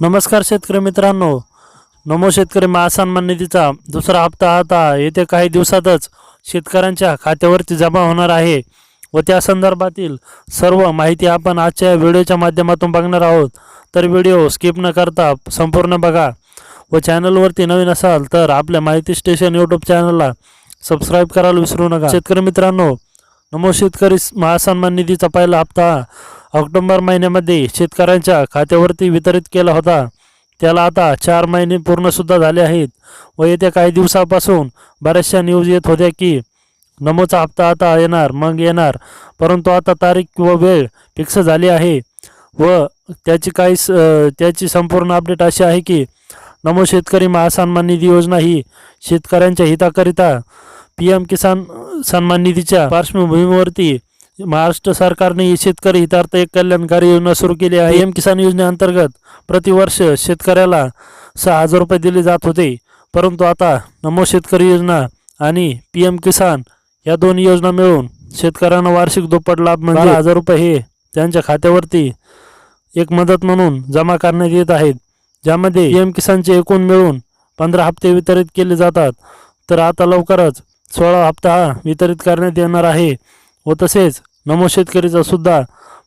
नमस्कार शेतकरी मित्रांनो. नमो शेतकरी महासन्मान निधीचा दुसरा हप्ता आता येत्या काही दिवसातच शेतकऱ्यांच्या खात्यावरती जमा होणार आहे व त्या संदर्भातील सर्व माहिती आपण आजच्या व्हिडिओच्या माध्यमातून बघणार आहोत. तर व्हिडिओ स्किप न करता संपूर्ण बघा व चॅनलवरती नवीन असाल तर आपल्या माहिती स्टेशन यूट्यूब चॅनलला सबस्क्राईब करायला विसरू नका. शेतकरी मित्रांनो नमो शेतकरी महासन्मान निधीचा पहिला हप्ता ऑक्टोबर महिन्यामध्ये शेतकऱ्यांच्या खात्यावरती वितरित केला होता. त्याला आता चार महिने पूर्णसुद्धा झाले आहेत व येत्या काही दिवसापासून बऱ्याचशा न्यूज येत होत्या की नमोचा हप्ता आता येणार मग येणार परंतु आता तारीख व वेळ फिक्स झाली आहे व त्याची काही स त्याची संपूर्ण अपडेट अशी आहे की नमो शेतकरी महासन्मान निधी योजना ही शेतकऱ्यांच्या हिताकरिता पी एम किसान सन्मान निधीच्या पार्श्वभूमीवरती महाराष्ट्र सरकारने शेतकरी हितार्थ एक कल्याणकारी योजना सुरू केली आहे. एम किसान योजनेअंतर्गत प्रतिवर्ष शेतकऱ्याला सहा हजार रुपये दिले जात होते. परंतु आता नमो शेतकरी योजना आणि पी एम किसान या दोन योजना मिळून शेतकऱ्यांना वार्षिक दुप्पट लाभ म्हणजे हजार रुपये हे त्यांच्या खात्यावरती एक मदत म्हणून जमा करण्यात येत आहेत. ज्यामध्ये पी एम किसानचे एकूण मिळून पंधरा हप्ते वितरित केले जातात. तर आता लवकरच सोळा हप्ता हा वितरित करण्यात येणार आहे. व तसेच नमो शेतकरीचा सुद्धा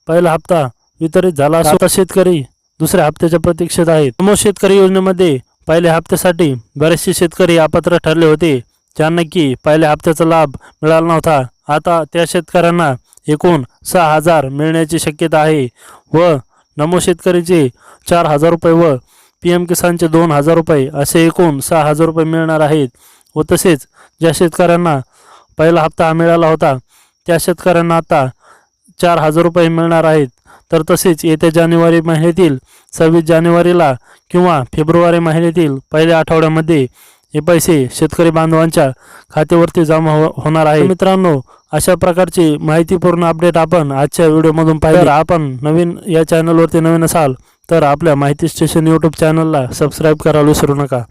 पहिला हप्ता वितरित झाला असून शेतकरी दुसऱ्या हप्त्याच्या प्रतीक्षेत आहेत. नमो शेतकरी योजनेमध्ये पहिल्या हप्त्यासाठी बरेचसे शेतकरी अपात्र ठरले होते ज्यांना की पहिल्या हप्त्याचा लाभ मिळाला नव्हता. आता त्या शेतकऱ्यांना एकूण सहा हजार मिळण्याची शक्यता आहे व नमो शेतकरीचे चार हजार रुपये व पी एम किसानचे दोन हजार रुपये असे एकूण सहा हजार रुपये मिळणार आहेत व तसेच ज्या शेतकऱ्यांना पहिला हप्ता हा मिळाला होता त्या शेतकऱ्यांना आता चार हजार रुपये मिळणार आहेत तर तसेच येत्या जानेवारी महिन्यातील सव्वीस जानेवारीला किंवा फेब्रुवारी महिन्यातील पहिल्या आठवड्यामध्ये हे पैसे शेतकरी बांधवांच्या खात्यावरती जमा हो होणार आहे मित्रांनो अशा प्रकारची माहितीपूर्ण अपडेट आपण आजच्या व्हिडिओमधून पाहिजे आपण नवीन या चॅनलवरती नवीन असाल तर आपल्या माहिती स्टेशन यूट्यूब चॅनलला सबस्क्राईब करायला विसरू नका.